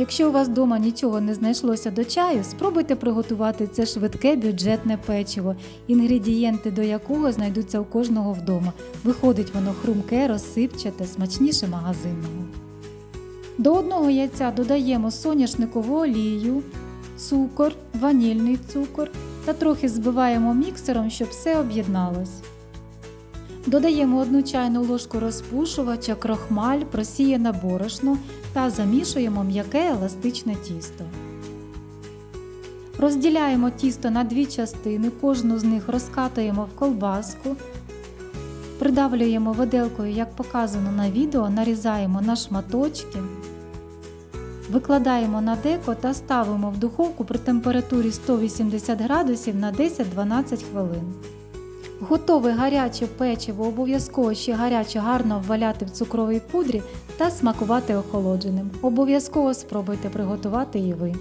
Якщо у вас вдома нічого не знайшлося до чаю, спробуйте приготувати це швидке бюджетне печиво, інгредієнти до якого знайдуться у кожного вдома. Виходить воно хрумке, розсипчате, смачніше магазинного. До одного яйця додаємо соняшникову олію, цукор, ванільний цукор та трохи збиваємо міксером, щоб все об'єдналось. Додаємо одну чайну ложку розпушувача, крохмаль, просіяне борошно та замішуємо м'яке еластичне тісто. Розділяємо тісто на дві частини, кожну з них розкатуємо в колбаску. Придавлюємо виделкою, як показано на відео, нарізаємо на шматочки. Викладаємо на деко та ставимо в духовку при температурі 180 градусів на 10-12 хвилин. Готове гаряче печиво обов'язково ще гаряче гарно обваляти в цукровій пудрі та смакувати охолодженим. Обов'язково спробуйте приготувати і ви.